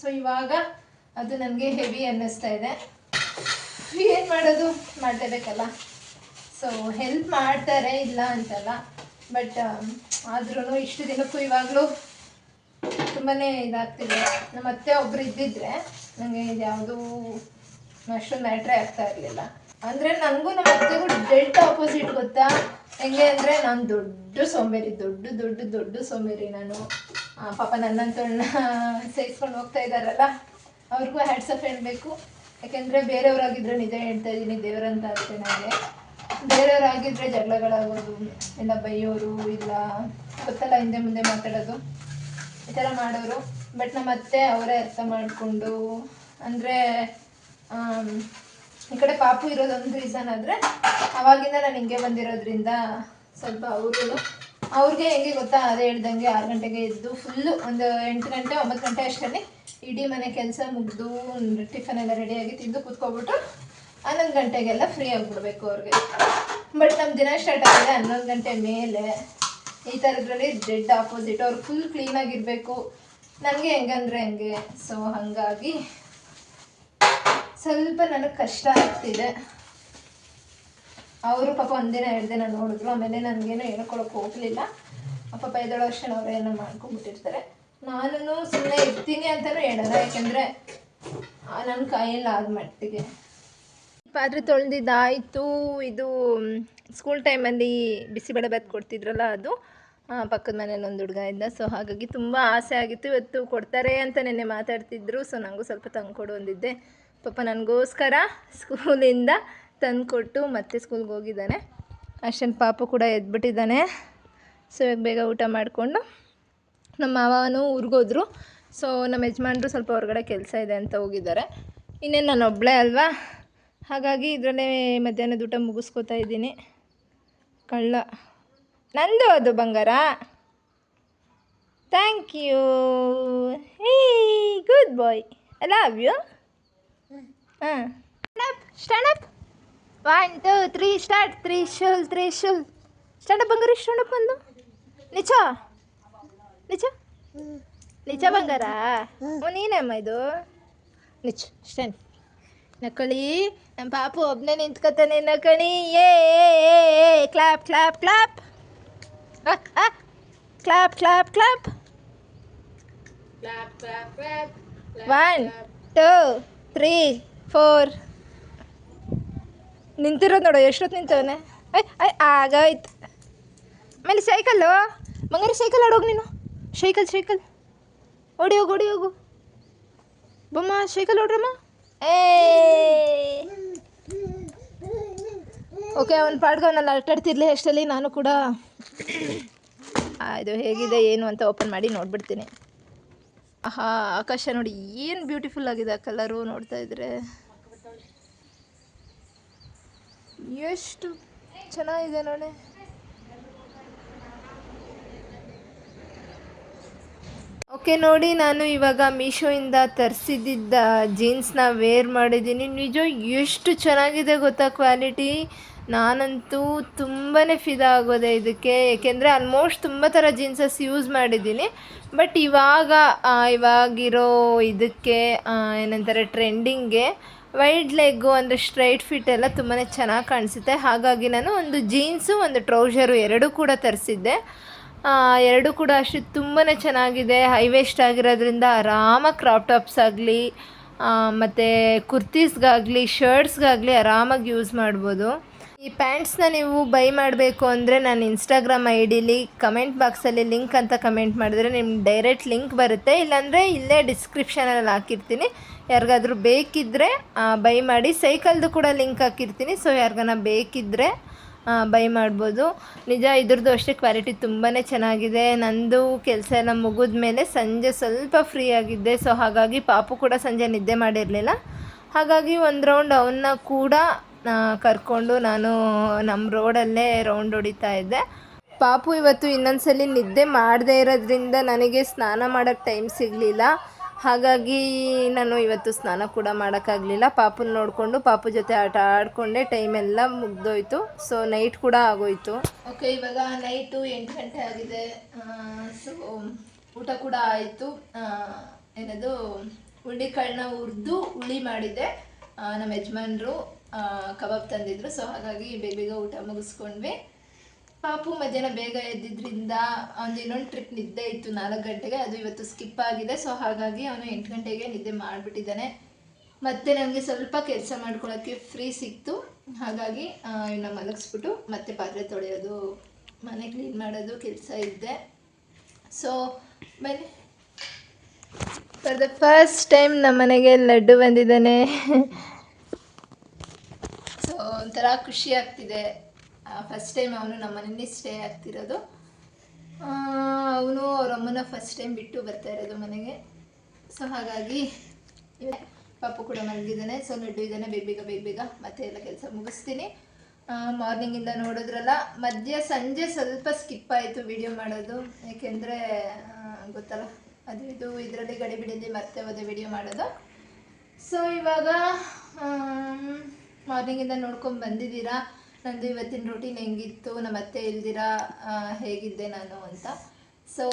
Speaker 1: ಸೊ ಇವಾಗ ಅದು ನನಗೆ ಹೆವಿ ಅನ್ನಿಸ್ತಾ ಇದೆ. ಏನು ಮಾಡೋದು? ಮಾಡಲೇಬೇಕಲ್ಲ. ಸೊ ಹೆಲ್ಪ್ ಮಾಡ್ತಾರೆ ಇಲ್ಲ ಅಂತಲ್ಲ. ಬಟ್ ಆದ್ರೂ ಇಷ್ಟು ದಿನಕ್ಕೂ ಇವಾಗಲೂ ತುಂಬಾ ಇದಾಗ್ತಿದೆ. ನಮ್ಮ ಅತ್ತೆ ಒಬ್ರು ಇದ್ದಿದ್ರೆ ನನಗೆ ಇದು ಯಾವುದೂ ಅಷ್ಟೊಂದು ಮ್ಯಾಟ್ರೇ ಆಗ್ತಾ ಇರಲಿಲ್ಲ. ಅಂದರೆ ನನಗೂ ನಮ್ಮ ಅತ್ತೆಗೂ ಡೆಲ್ಟ್ ಆಪೋಸಿಟ್ ಗೊತ್ತಾ? ಹೆಂಗೆ ಅಂದರೆ ನಾನು ದೊಡ್ಡ ಸೋಮೇರಿ ದೊಡ್ಡ ದೊಡ್ಡ ದೊಡ್ಡ ಸೋಮೇರಿ ನಾನು. ಪಾಪ ನನ್ನಂತವ್ಳನ್ನ ಸೇರಿಸ್ಕೊಂಡು ಹೋಗ್ತಾ ಇದ್ದಾರಲ್ಲ ಅವ್ರಿಗೂ ಹ್ಯಾಟ್ಸಪ್ ಹೇಳಬೇಕು. ಯಾಕೆಂದರೆ ಬೇರೆಯವರಾಗಿದ್ರೆ ನಿಜ ಹೇಳ್ತಾ ಇದ್ದೀನಿ, ದೇವರಂತ ಅಷ್ಟೇ ನನಗೆ ಬೇರೆಯವರಾಗಿದ್ದರೆ ಜಗಳಗಳಾಗೋದು, ಇಲ್ಲ ಬೈಯೋರು, ಇಲ್ಲ ಗೊತ್ತಲ್ಲ, ಹಿಂದೆ ಮುಂದೆ ಮಾತಾಡೋದು. ಈ ಥರ ಮಾಡೋರು. ಬಟ್ ನಮ್ಮ ಅತ್ತೆ ಅವರೇ ಅರ್ಥ ಮಾಡಿಕೊಂಡು, ಅಂದರೆ ಈ ಕಡೆ ಪಾಪು ಇರೋದೊಂದು ರೀಸನ್ ಆದರೆ, ಅವಾಗಿಂದ ನಾನು ಹಿಂಗೆ ಬಂದಿರೋದ್ರಿಂದ ಸ್ವಲ್ಪ ಅವರು ಅವ್ರಿಗೆ ಹೆಂಗೆ ಗೊತ್ತಾ? ಅದೇ ಹೇಳ್ದಂಗೆ ಆರು ಗಂಟೆಗೆ ಎದ್ದು ಫುಲ್ಲು ಒಂದು ಎಂಟು ಗಂಟೆ, ಒಂಬತ್ತು ಗಂಟೆ ಅಷ್ಟರಲ್ಲಿ ಇಡೀ ಮನೆ ಕೆಲಸ ಮುಗಿದು ಟಿಫನ್ ಎಲ್ಲ ರೆಡಿಯಾಗಿ ತಿಂದು ಕೂತ್ಕೊಬಿಟ್ಟು ಹನ್ನೊಂದು ಗಂಟೆಗೆಲ್ಲ ಫ್ರೀ ಆಗಿಬಿಡ್ಬೇಕು ಅವ್ರಿಗೆ. ಬಟ್ ನಮ್ಮ ದಿನ ಸ್ಟಾರ್ಟ್ ಆಗಿದೆ ಹನ್ನೊಂದು ಗಂಟೆ ಮೇಲೆ. ಈ ಥರದ್ರಲ್ಲಿ ಡೆಡ್ ಆಪೋಸಿಟ್ ಅವ್ರು ಫುಲ್ ಕ್ಲೀನಾಗಿರಬೇಕು ನನಗೆ ಹೆಂಗಂದ್ರೆ ಹೆಂಗೆ. ಸೊ ಹಾಗಾಗಿ ಸ್ವಲ್ಪ ನನಗೆ ಕಷ್ಟ ಆಗ್ತಿದೆ. ಅವರು ಪಾಪ ಒಂದಿನ ಎರಡು ದಿನ ನೋಡಿದ್ರು, ಆಮೇಲೆ ನನಗೇನು ಹೇಳ್ಕೊಳಕ್ಕೆ ಹೋಗಲಿಲ್ಲ. ಪಾಪ ಎದ್ದೇಳೋ ವರ್ಷ ಅವರೇ ಏನೋ ಮಾಡ್ಕೊಂಡ್ಬಿಟ್ಟಿರ್ತಾರೆ. ನಾನು ಸುಮ್ಮನೆ ಇರ್ತೀನಿ ಅಂತಲೂ ಹೇಳಲ್ಲ, ಯಾಕೆಂದರೆ ನನ್ನ ಕೈಯಲ್ಲಿ ಆದ ಮಟ್ಟಿಗೆ. ಪಾತ್ರೆ ತೊಳೆದಿದ್ದಾಯಿತು, ಇದು ಸ್ಕೂಲ್ ಟೈಮಲ್ಲಿ ಬಿಸಿಬೇಳೆ ಬಾತ್ ಕೊಡ್ತಿದ್ರಲ್ಲ ಅದು ಪಕ್ಕದ ಮನೇಲಿ ಒಂದು ಹುಡುಗ ಇದ್ದ ಸೊ ಹಾಗಾಗಿ ತುಂಬ ಆಸೆ ಆಗಿತ್ತು, ಇವತ್ತು ಕೊಡ್ತಾರೆ ಅಂತ ನೆನ್ನೆ ಮಾತಾಡ್ತಿದ್ರು ಸೊ ನನಗೂ ಸ್ವಲ್ಪ ತಂದ್ಕೊಡು ಅಂದಿದ್ದೆ. ಪಾಪ ನನಗೋಸ್ಕರ ಸ್ಕೂಲಿಂದ ತಂದುಕೊಟ್ಟು ಮತ್ತೆ ಸ್ಕೂಲ್ಗೆ ಹೋಗಿದ್ದಾನೆ. ಅಷ್ಟೊಂದು ಪಾಪು ಕೂಡ ಎದ್ಬಿಟ್ಟಿದ್ದಾನೆ. ಸೊ ಇವಾಗ ಬೇಗ ಊಟ ಮಾಡಿಕೊಂಡು ನಮ್ಮ ಮಾವನು ಊರಿಗೋದ್ರು. ಸೊ ನಮ್ಮ ಯಜಮಾನ್ರು ಸ್ವಲ್ಪ ಹೊರಗಡೆ ಕೆಲಸ ಇದೆ ಅಂತ ಹೋಗಿದ್ದಾರೆ. ಇನ್ನೇನು ನಾನು ಒಬ್ಬಳೇ ಅಲ್ವಾ? ಹಾಗಾಗಿ ಇದರಲ್ಲೇ ಮಧ್ಯಾಹ್ನದ ಊಟ ಮುಗಿಸ್ಕೊತಾ ಇದ್ದೀನಿ. ಕಳ್ಳ. ನಂದು ಅದು ಬಂಗಾರ. Thank you. Hey good boy. I love you ಹಾಂ stand up one two three start three shall three ಶುಲ್ ಸ್ಟ್ಯಾಂಡ್ ಅಪ್ ಬಂಗಾರ ಸ್ಟ್ಯಾಂಡ್ ಅಪ್ ಒಂದು ನಿಜ ನಿಜ ನಿಜ ಬಂಗಾರ ಹ್ಞೂ ನೀನಮ್ಮ ಇದು ನಿಜ ಸ್ಟ್ಯಾಂಡ್ ನಕ್ಕಳಿ ನಮ್ಮ ಪಾಪು ಒಬ್ಬನೇ ನಿಂತ್ಕೊತಾನೆ ನಕಣಿ ಏ clap clap clap clap clap clap one two three four ನಿಂತಿರೋದು ನೋಡು ಎಷ್ಟೊತ್ತು ನಿಂತವನೆ? ಐ ಐ ಆಗೋಯ್ತು. ಆಮೇಲೆ ಸೈಕಲ್ಲು? ಮಂಗಾರಿ ಸೈಕಲ್ ಆಡೋಗಿ ನೀನು. Cycle cycle. ಓಡಿ ಹೋಗು ಓಡಿ ಹೋಗು. ಬೊಮ್ಮ, ಸೈಕಲ್ ಓಡ್ರಮ್ಮ. ಏ! ಓಕೆ, ಅವನು ಪಾಡ್ಗೆ ಅವನಲ್ಲಿ ಆಟಾಡ್ತಿರ್ಲಿ ಅಷ್ಟರಲ್ಲಿ ನಾನು ಕೂಡ. ಇದು ಹೇಗಿದೆ, ಏನು ಅಂತ ಓಪನ್ ಮಾಡಿ ನೋಡ್ಬಿಡ್ತೀನಿ. ಆಹಾ, ಆಕಾಶ ನೋಡಿ, ಏನು ಬ್ಯೂಟಿಫುಲ್ ಆಗಿದೆ ಆ ಕಲರು ನೋಡ್ತಾ ಇದ್ರೆ. ಎಷ್ಟು ಚೆನ್ನಾಗಿದೆ ನೋಡಿ. ಓಕೆ, ನೋಡಿ, ನಾನು ಇವಾಗ ಮೀಶೋಯಿಂದ ತರಿಸಿದ್ದ ಜೀನ್ಸ್ನ ವೇರ್ ಮಾಡಿದ್ದೀನಿ. ನಿಜ, ಎಷ್ಟು ಚೆನ್ನಾಗಿದೆ ಗೊತ್ತಾ ಕ್ವಾಲಿಟಿ? ನಾನಂತೂ ತುಂಬಾ ಫಿದಾ ಆಗೋದೆ ಇದಕ್ಕೆ. ಏಕೆಂದರೆ ಆಲ್ಮೋಸ್ಟ್ ತುಂಬ ಥರ ಜೀನ್ಸಸ್ ಯೂಸ್ ಮಾಡಿದ್ದೀನಿ. ಬಟ್ ಇವಾಗ ಇವಾಗಿರೋ ಇದಕ್ಕೆ ಏನಂತಾರೆ, ಟ್ರೆಂಡಿಂಗ್ಗೆ ವೈಡ್ ಲೆಗ್ಗು ಅಂದರೆ ಸ್ಟ್ರೈಟ್ ಫಿಟ್ ಎಲ್ಲ ತುಂಬಾ ಚೆನ್ನಾಗಿ ಕಾಣಿಸುತ್ತೆ. ಹಾಗಾಗಿ ನಾನು ಒಂದು ಜೀನ್ಸು, ಒಂದು ಟ್ರೌಸರು ಎರಡೂ ಕೂಡ ತರಿಸಿದ್ದೆ. ಎರಡು ಕೂಡ ಅಷ್ಟು ತುಂಬಾ ಚೆನ್ನಾಗಿದೆ. ಹೈ ವೇಸ್ಟ್ ಆಗಿರೋದ್ರಿಂದ ಆರಾಮಾಗಿ ಕ್ರಾಪ್ ಟಾಪ್ಸ್ ಆಗಲಿ ಮತ್ತು ಕುರ್ತೀಸ್ಗಾಗಲಿ, ಶರ್ಟ್ಸ್ಗಾಗಲಿ ಆರಾಮಾಗಿ ಯೂಸ್ ಮಾಡ್ಬೋದು. ಈ ಪ್ಯಾಂಟ್ಸ್ನ ನೀವು ಬೈ ಮಾಡಬೇಕು ಅಂದರೆ ನಾನು ಇನ್ಸ್ಟಾಗ್ರಾಮ್ ಐ ಡಿಲಿ ಕಮೆಂಟ್ ಬಾಕ್ಸಲ್ಲಿ ಲಿಂಕ್ ಅಂತ ಕಮೆಂಟ್ ಮಾಡಿದ್ರೆ ನಿಮ್ಗೆ ಡೈರೆಕ್ಟ್ ಲಿಂಕ್ ಬರುತ್ತೆ. ಇಲ್ಲಾಂದರೆ ಇಲ್ಲೇ ಡಿಸ್ಕ್ರಿಪ್ಷನಲ್ಲಿ ಹಾಕಿರ್ತೀನಿ. ಯಾರಿಗಾದ್ರೂ ಬೇಕಿದ್ದರೆ ಬೈ ಮಾಡಿ. ಸೈಕಲ್ದು ಕೂಡ ಲಿಂಕ್ ಹಾಕಿರ್ತೀನಿ, ಸೊ ಯಾರಿಗಾನ ಬೇಕಿದ್ದರೆ ಬೈ ಮಾಡ್ಬೋದು. ನಿಜ, ಇದ್ರದ್ದು ಅಷ್ಟೇ ಕ್ವಾಲಿಟಿ ತುಂಬಾ ಚೆನ್ನಾಗಿದೆ. ನಂದು ಕೆಲಸ ಎಲ್ಲ ಮುಗಿದ ಮೇಲೆ ಸಂಜೆ ಸ್ವಲ್ಪ ಫ್ರೀ ಆಗಿದ್ದೆ, ಸೊ ಹಾಗಾಗಿ ಪಾಪು ಕೂಡ ಸಂಜೆ ನಿದ್ದೆ ಮಾಡಿರಲಿಲ್ಲ. ಹಾಗಾಗಿ ಒಂದು ರೌಂಡ್ ಅವನ್ನ ಕೂಡ ಕರ್ಕೊಂಡು ನಾನು ನಮ್ಮ ರೋಡಲ್ಲೇ ರೌಂಡ್ ಹೊಡಿತಾ ಇದ್ದೆ. ಪಾಪು ಇವತ್ತು ಇನ್ನೊಂದ್ಸಲಿ ನಿದ್ದೆ ಮಾಡದೇ ಇರೋದ್ರಿಂದ ನನಗೆ ಸ್ನಾನ ಮಾಡೋಕ್ಕೆ ಟೈಮ್ ಸಿಗಲಿಲ್ಲ. ಹಾಗಾಗಿ ನಾನು ಇವತ್ತು ಸ್ನಾನ ಕೂಡ ಮಾಡೋಕ್ಕಾಗಲಿಲ್ಲ. ಪಾಪುನ ನೋಡಿಕೊಂಡು ಪಾಪು ಜೊತೆ ಆಟ ಆಡಿಕೊಂಡೆ. ಟೈಮ್ ಎಲ್ಲ ಮುಗ್ದೋಯ್ತು. ಸೊ ನೈಟ್ ಕೂಡ ಆಗೋಯ್ತು. ಓಕೆ ಇವಾಗ ನೈಟು ಎಂಟು ಗಂಟೆ ಆಗಿದೆ. ಸೊ ಊಟ ಕೂಡ ಆಯಿತು. ಏನದು ಹುಳಿ ಕಾಳನ್ನ ಹುರಿದು ಹುಳಿ ಮಾಡಿದ್ದೆ. ನಮ್ಮ ಯಜಮಾನರು ಕಬಾಬ್ ತಂದಿದ್ರು. ಸೊ ಹಾಗಾಗಿ ಬೇಗ ಬೇಗ ಊಟ ಮುಗಿಸ್ಕೊಂಡ್ವಿ. ಪಾಪು ಮಧ್ಯಾಹ್ನ ಬೇಗ ಎದ್ದಿದ್ರಿಂದ ಅವ್ನು ಇನ್ನೊಂದು ಟ್ರಿಪ್ ನಿದ್ದೆ ಇತ್ತು ನಾಲ್ಕು ಗಂಟೆಗೆ, ಅದು ಇವತ್ತು ಸ್ಕಿಪ್ ಆಗಿದೆ. ಸೊ ಹಾಗಾಗಿ ಅವನು ಎಂಟು ಗಂಟೆಗೆ ನಿದ್ದೆ ಮಾಡಿಬಿಟ್ಟಿದ್ದಾನೆ. ಮತ್ತೆ ನನಗೆ ಸ್ವಲ್ಪ ಕೆಲಸ ಮಾಡ್ಕೊಳ್ಳೋಕ್ಕೆ ಫ್ರೀ ಸಿಕ್ತು. ಹಾಗಾಗಿ ಇವನ್ನ ಮಲಗಿಸ್ಬಿಟ್ಟು ಮತ್ತೆ ಪಾತ್ರೆ ತೊಳೆಯೋದು, ಮನೆ ಕ್ಲೀನ್ ಮಾಡೋದು ಕೆಲಸ ಇದ್ದೆ. ಸೊ ಬನ್ನಿ. ಫಾರ್ ದ ಫಸ್ಟ್ ಟೈಮ್ ನಮ್ಮ ಮನೆಗೆ ಲಡ್ಡು ಬಂದಿದ್ದಾನೆ. ಸೊ ಒಂಥರ ಖುಷಿ ಆಗ್ತಿದೆ. ಫಸ್ಟ್ ಟೈಮ್ ಅವನು ನಮ್ಮ ಮನೇಲಿ ಸ್ಟೇ ಆಗ್ತಿರೋದು ಅವನು ಅವ್ರ ಅಮ್ಮನ ಫಸ್ಟ್ ಟೈಮ್ ಬಿಟ್ಟು ಬರ್ತಾ ಇರೋದು ಮನೆಗೆ. ಸೊ ಹಾಗಾಗಿ. ಪಾಪು ಕೂಡ ಮಲಗಿದ್ದಾನೆ. ಸೊ ಲಡ್ಡು ಇದ್ದಾನೆ. ಬೇಗ ಬೇಗ ಬೇಗ ಬೇಗ ಮತ್ತೆ ಎಲ್ಲ ಕೆಲಸ ಮುಗಿಸ್ತೀನಿ. ಮಾರ್ನಿಂಗಿಂದ ನೋಡಿದ್ರಲ್ಲ, ಮಧ್ಯ ಸಂಜೆ ಸ್ವಲ್ಪ ಸ್ಕಿಪ್ ಆಯಿತು ವಿಡಿಯೋ ಮಾಡೋದು. ಏಕೆಂದರೆ ಗೊತ್ತಲ್ಲ ಅದು ಇದು ಇದರಲ್ಲಿ ಗಡಿಬಿಡಿಯಲ್ಲಿ ಮತ್ತೆ ಹೋದೆ ವಿಡಿಯೋ ಮಾಡೋದು. ಸೊ ಇವಾಗ ಮಾರ್ನಿಂಗಿಂದ ನೋಡ್ಕೊಂಡು ಬಂದಿದ್ದೀರಾ? ನಂದು ಇವತ್ತಿನ ರೂಟೀನ್ ಹೆಂಗಿತ್ತು ನಮ್ಮ ಅತ್ತೆ ಇಲ್ದಿರಾ ಹೇಗಿದ್ದೆ ನಾನು ಅಂತ. ಸೊ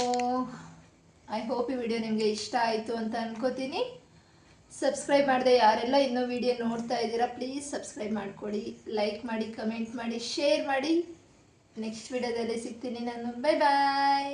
Speaker 1: ಐ ಹೋಪ್ ಈ ವಿಡಿಯೋ ನಿಮಗೆ ಇಷ್ಟ ಆಯಿತು ಅಂತ ಅನ್ಕೋತೀನಿ. ಸಬ್ಸ್ಕ್ರೈಬ್ ಮಾಡಿದೆ ಯಾರೆಲ್ಲ ಇನ್ನೂ ವಿಡಿಯೋ ನೋಡ್ತಾ ಇದ್ದೀರಾ ಪ್ಲೀಸ್ ಸಬ್ಸ್ಕ್ರೈಬ್ ಮಾಡಿಕೊಡಿ. ಲೈಕ್ ಮಾಡಿ ಕಮೆಂಟ್ ಮಾಡಿ ಶೇರ್ ಮಾಡಿ. ನೆಕ್ಸ್ಟ್ ವಿಡಿಯೋದಲ್ಲಿ ಸಿಗ್ತೀನಿ ನಾನು. Bye bye